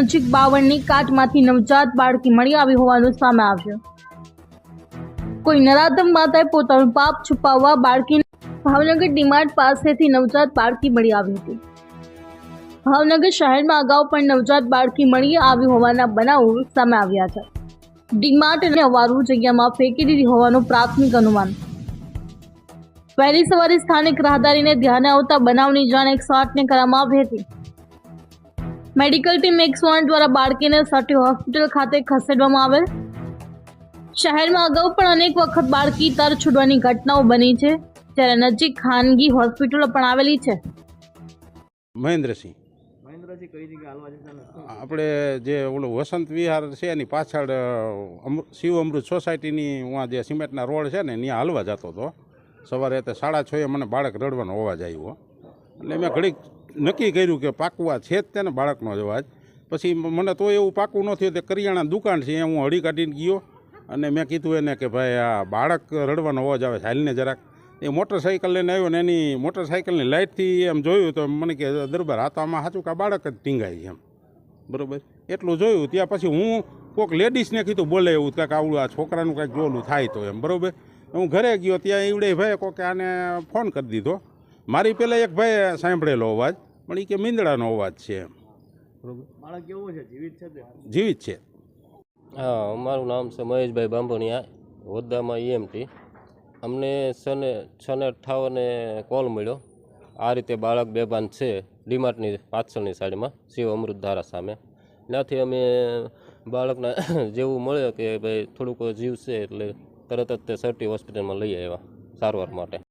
નજીક બાવળની કાટમાંથી નવજાત બાળકી મળી આવી હોવાનું સામે આવ્યું. કોઈ નરાધમ માતાએ પોતાનું પાપ છુપાવવા બાળકીને ભાવનગર ડીમાર્ટ પાસેથી નવજાત બાળકી મળી આવી હતી. ભાવનગર શહેરમાં અગાઉ પણ નવજાત બાળકી મળી આવી હોવાના બનાવો સામે આવ્યા છે. ડીમાર્ટ અને અવારું જગ્યામાં ફેંકી દીધી હોવાનું પ્રાથમિક અનુમાન. વહેલી સવારે સ્થાનિક રાહદારીને ધ્યાને આવતા બનાવની જાણ એકસો આઠને કરવામાં આવી હતી મેડિકલ ટીમ એક આઠ દ્વારા બાળકીને સટી હોસ્પિટલ ખાતે ખસેડવામાં આવેલ. શહેરમાં અગાઉ પણ અનેક વખત બાળકી તર છૂટવાની ઘટનાઓ બની છે ત્યારે નજીક ખાનગી હોસ્પિટલો પણ આવેલી છે. મહેન્દ્રસિંહ. મહેન્દ્રજી કઈ જગ્યાએ હાલવા જતા ને શું આપણે જે ઓલું વસંત વિહાર છે એની પાછળ અમૃ- શિવ અમૃત સોસાયટીની હું જે સિમેન્ટના રોડ છે ને ત્યાં હાલવા જતો હતો. સવારે તે સાડા છએ મને બાળક રડવાનો અવાજ આવ્યો. એટલે મેં ઘડીક નક્કી કર્યું કે પાકવા છે જ તેને બાળકનો જ અવાજ. પછી મને તો એવું પાકું ન થયું તે કરિયાણા દુકાન છે હું હળી કાઢીને ગયો અને મેં કીધું એને કે ભાઈ આ બાળક રડવાનો અવાજ આવે છે હાલને જરાક. એ મોટરસાઇકલ લઈને આવ્યો ને એની મોટરસાઇકલની લાઇટથી એમ જોયું તો મને કે દરબાર આ તો આમાં સાચું કે બાળક જ ટીંગાય છે એમ. બરોબર. એટલું જોયું ત્યાં પછી હું કોઈક લેડીઝને કીધું બોલે એવું કાંઈક આવડું આ છોકરાનું કાંઈક જોલું થાય તો એમ. બરોબર? હું ઘરે ગયો ત્યાં એવડે ભાઈ કોકે આને ફોન કરી દીધો. મારી પહેલાં એક ભાઈ સાંભળેલો અવાજ પણ એ કે મીંદડાનો અવાજ છે એમ. બાળક કેવું છે? જીવિત છે જીવિત છે. હા મારું નામ છે મહેશભાઈ બાંભણિયા હોદ્દામાં ઈએમટી અમને સને છને અઠ્ઠાવને કોલ મળ્યો. આ રીતે બાળક બેભાન છે ડીમાર્ટની પાછળની સાઈડમાં શિવ અમૃતધારા સામે. ત્યાંથી અમે બાળકના જેવું મળે કે ભાઈ થોડુંક જીવ છે એટલે તરત જ તે સરટી હોસ્પિટલમાં લઈ આવ્યા સારવાર માટે.